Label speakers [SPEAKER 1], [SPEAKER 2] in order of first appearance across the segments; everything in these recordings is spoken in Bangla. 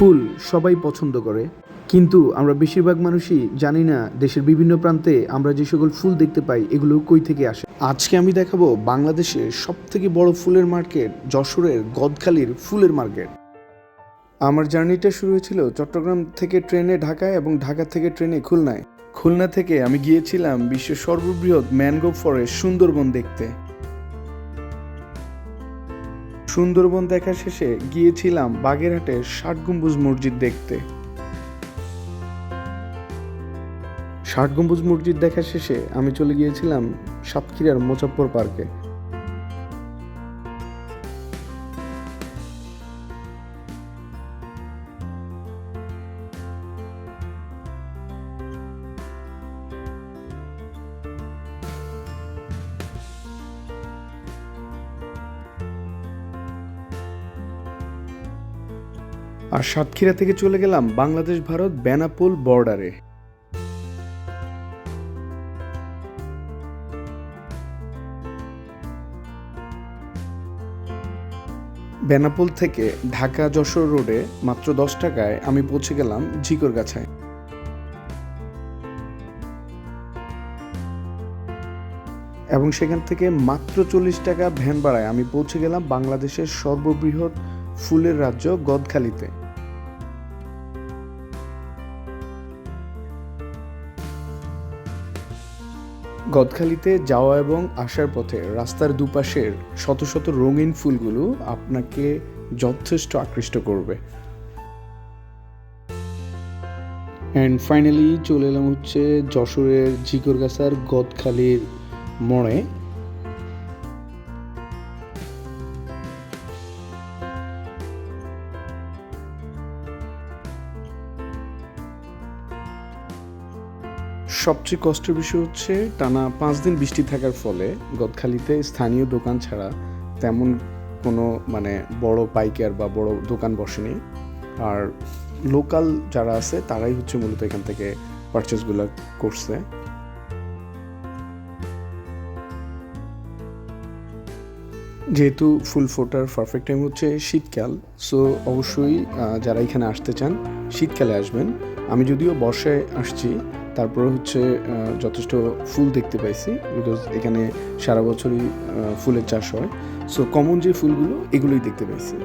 [SPEAKER 1] ফুল সবাই পছন্দ করে। কিন্তু আমরা বেশিরভাগ মানুষই জানি না দেশের বিভিন্ন প্রান্তে আমরা যে সকল ফুল দেখতে পাই, এগুলো কই থেকে আসে। আজকে আমি দেখাবো বাংলাদেশের সব থেকে বড় ফুলের মার্কেট, যশোরের গদখালির ফুলের মার্কেট। আমার জার্নিটা শুরু হয়েছিল চট্টগ্রাম থেকে ট্রেনে ঢাকায় এবং ঢাকা থেকে ট্রেনে খুলনায়। খুলনা থেকে আমি গিয়েছিলাম বিশ্বের সর্ববৃহৎ ম্যানগ্রোভ ফরেস্ট সুন্দরবন দেখতে। সুন্দরবন দেখা শেষে গিয়েছিলাম বাগেরহাটে ষাট গম্বুজ মসজিদ দেখতে। ষাট গম্বুজ মসজিদ দেখা শেষে আমি চলে গিয়েছিলাম সাতক্ষীরার মোচাপ্পর পার্কে। আর সাতক্ষীরা থেকে চলে গেলাম বাংলাদেশ ভারত বেনাপোল বর্ডারে। বেনাপোল থেকে ঢাকা যশোর রোডে মাত্র দশ টাকায় আমি পৌঁছে গেলাম ঝিকরগাছায়। এবং সেখান থেকে মাত্র চল্লিশ টাকা ভ্যান ভাড়ায় আমি পৌঁছে গেলাম বাংলাদেশের সর্ববৃহৎ ফুলের রাজ্য গদখালিতে। গদখালিতে যাওয়া এবং আসার পথে রাস্তার দুপাশের শত শত রঙিন ফুলগুলো আপনাকে যথেষ্ট আকৃষ্ট করবে। অ্যান্ড ফাইনালি চলে এলাম হচ্ছে যশোরের ঝিকরগাছার গদখালির মোড়ে। সবচেয়ে কষ্টের বিষয় হচ্ছে, টানা পাঁচ দিন বৃষ্টি থাকার ফলে গদখালিতে স্থানীয় দোকান ছাড়া তেমন কোনো মানে বড় পাইকার বা বড় দোকান বসেনি। আর লোকাল যারা আছে, তারাই হচ্ছে মূলত এখান থেকে পারচেসগুলো করছে। যেহেতু ফুল ফোটার পারফেক্ট টাইম হচ্ছে শীতকাল সো অবশ্যই যারা এখানে আসতে চান, শীতকালে আসবেন। আমি যদিও বর্ষায় আসছি তারপরে হচ্ছে যথেষ্ট ফুল দেখতে পাইছি বিকজ এখানে সারা বছরই ফুলের চাষ হয়। সো কমন যে ফুলগুলো, এগুলোই দেখতে পাইছি।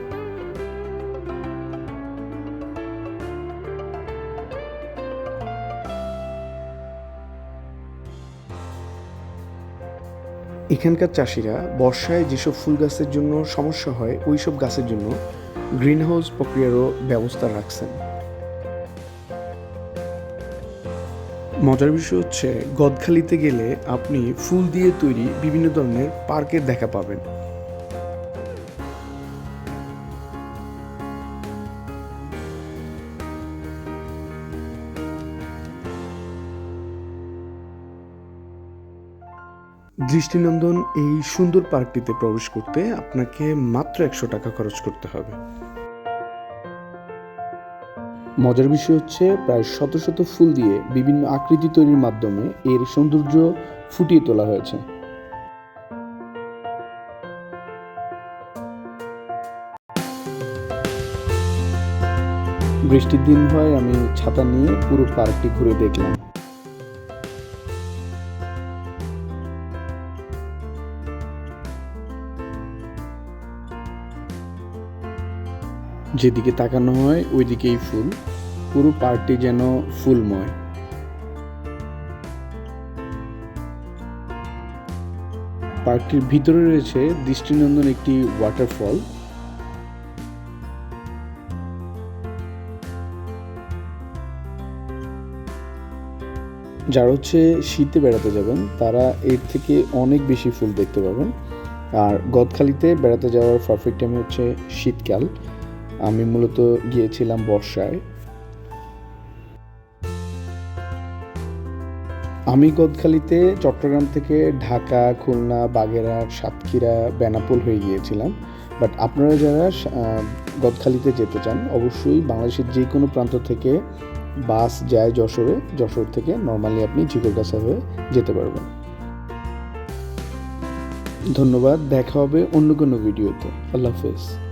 [SPEAKER 1] এখানকার চাষিরা বর্ষায় যেসব ফুল গাছের জন্য সমস্যা হয় ওই সব গাছের জন্য গ্রিন হাউস প্রক্রিয়ারও ব্যবস্থা রাখছেন। মজার বিষয় হচ্ছে, গদখালিতে গেলে আপনি ফুল দিয়ে তৈরি বিভিন্ন ধরনের পার্কের দেখা পাবেন। দৃষ্টিনন্দন এই সুন্দর পার্কটিতে প্রবেশ করতে আপনাকে মাত্র একশো টাকা খরচ করতে হবে। মজার বিষয় হচ্ছে প্রায় শত শত ফুল দিয়ে বিভিন্ন আকৃতি তৈরির মাধ্যমে এর সৌন্দর্য ফুটিয়ে তোলা হয়েছে। বৃষ্টির দিন হয়, আমি ছাতা নিয়ে পুরো পার্কটি ঘুরে দেখলাম। যেদিকে তাকানো হয়, ওইদিকেই ফুল। পুরো পার্কটি যেন ফুলময়। পার্কটির ভিতরে রয়েছে দৃষ্টিনন্দন একটি ওয়াটারফল যারা হচ্ছে শীতে বেড়াতে যাবেন, তারা এর থেকে অনেক বেশি ফুল দেখতে পাবেন। আর গদখালিতে বেড়াতে যাওয়ার পারফেক্ট টাইম হচ্ছে শীতকাল। আমি মূলত গিয়েছিলাম বর্ষায়। আমি গদখালিতে চট্টগ্রাম থেকে ঢাকা, খুলনা, বাগেরহাট, সাতক্ষীরা, বেনাপোল হয়ে গিয়েছিলাম। বাট আপনারা যারা গদখালিতে যেতে চান, অবশ্যই বাংলাদেশের যে কোনো প্রান্ত থেকে বাস যায় যশোরে। যশোর থেকে নর্মালি আপনি ঝিকরগাছা হয়ে যেতে পারবেন। ধন্যবাদ, দেখা হবে অন্য কোনো ভিডিওতে। আল্লাহ হাফেজ।